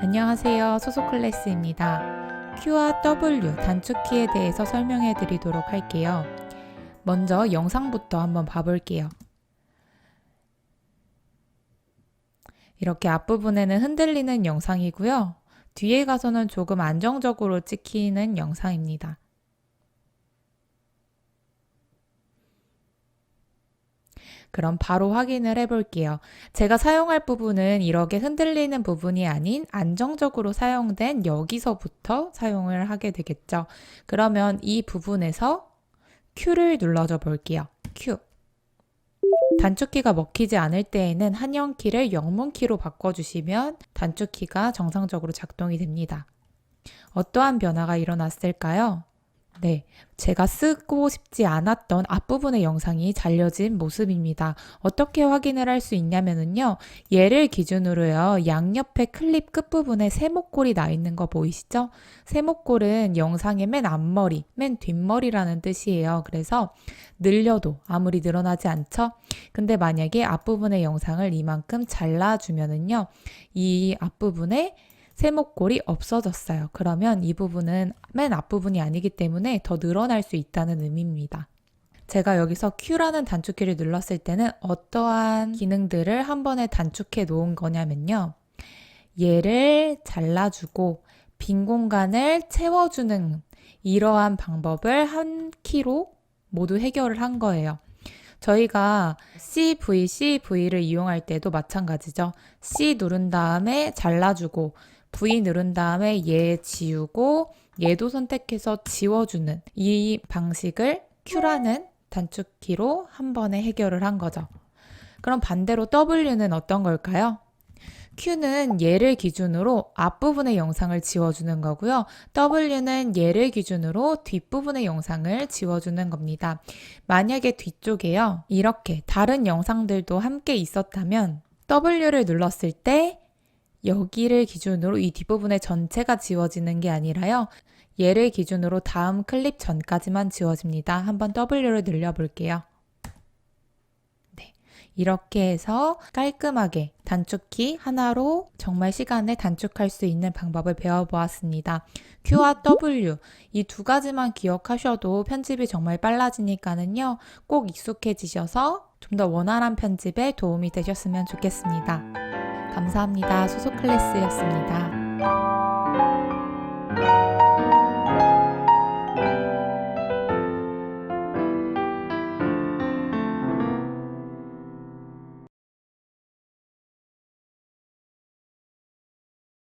안녕하세요. 소속 클래스입니다. Q와 W 단축키에 대해서 설명해 드리도록 할게요. 먼저 영상부터 한번 봐볼게요. 이렇게 앞부분에는 흔들리는 영상이고요. 뒤에 가서는 조금 안정적으로 찍히는 영상입니다. 그럼 바로 확인을 해볼게요. 제가 사용할 부분은 이렇게 흔들리는 부분이 아닌 안정적으로 사용된 여기서부터 사용을 하게 되겠죠. 그러면 이 부분에서 Q를 눌러줘 볼게요. Q. 단축키가 먹히지 않을 때에는 한영키를 영문키로 바꿔주시면 단축키가 정상적으로 작동이 됩니다. 어떠한 변화가 일어났을까요? 네, 제가 쓰고 싶지 않았던 앞부분의 영상이 잘려진 모습입니다. 어떻게 확인을 할 수 있냐면요. 얘를 기준으로요. 양옆에 클립 끝부분에 세모꼴이 나 있는 거 보이시죠? 세모꼴은 영상의 맨 앞머리, 맨 뒷머리라는 뜻이에요. 그래서 늘려도 아무리 늘어나지 않죠? 근데 만약에 앞부분의 영상을 이만큼 잘라주면은요. 이 앞부분에 세모꼴이 없어졌어요. 그러면 이 부분은 맨 앞부분이 아니기 때문에 더 늘어날 수 있다는 의미입니다. 제가 여기서 Q라는 단축키를 눌렀을 때는 어떠한 기능들을 한 번에 단축해 놓은 거냐면요. 얘를 잘라주고 빈 공간을 채워주는 이러한 방법을 한 키로 모두 해결을 한 거예요. 저희가 CV, CV를 이용할 때도 마찬가지죠. C 누른 다음에 잘라주고 V 누른 다음에 얘 지우고 얘도 선택해서 지워주는 이 방식을 Q라는 단축키로 한 번에 해결을 한 거죠. 그럼 반대로 W는 어떤 걸까요? Q는 얘를 기준으로 앞부분의 영상을 지워주는 거고요. W는 얘를 기준으로 뒷부분의 영상을 지워주는 겁니다. 만약에 뒤쪽에요. 이렇게 다른 영상들도 함께 있었다면 W를 눌렀을 때 여기를 기준으로 이 뒷부분의 전체가 지워지는 게 아니라요. 얘를 기준으로 다음 클립 전까지만 지워집니다. 한번 W를 늘려볼게요. 네. 이렇게 해서 깔끔하게 단축키 하나로 정말 시간을 단축할 수 있는 방법을 배워보았습니다. Q와 W 이 두 가지만 기억하셔도 편집이 정말 빨라지니까는요. 꼭 익숙해지셔서 좀 더 원활한 편집에 도움이 되셨으면 좋겠습니다. 감사합니다. 수소클래스였습니다.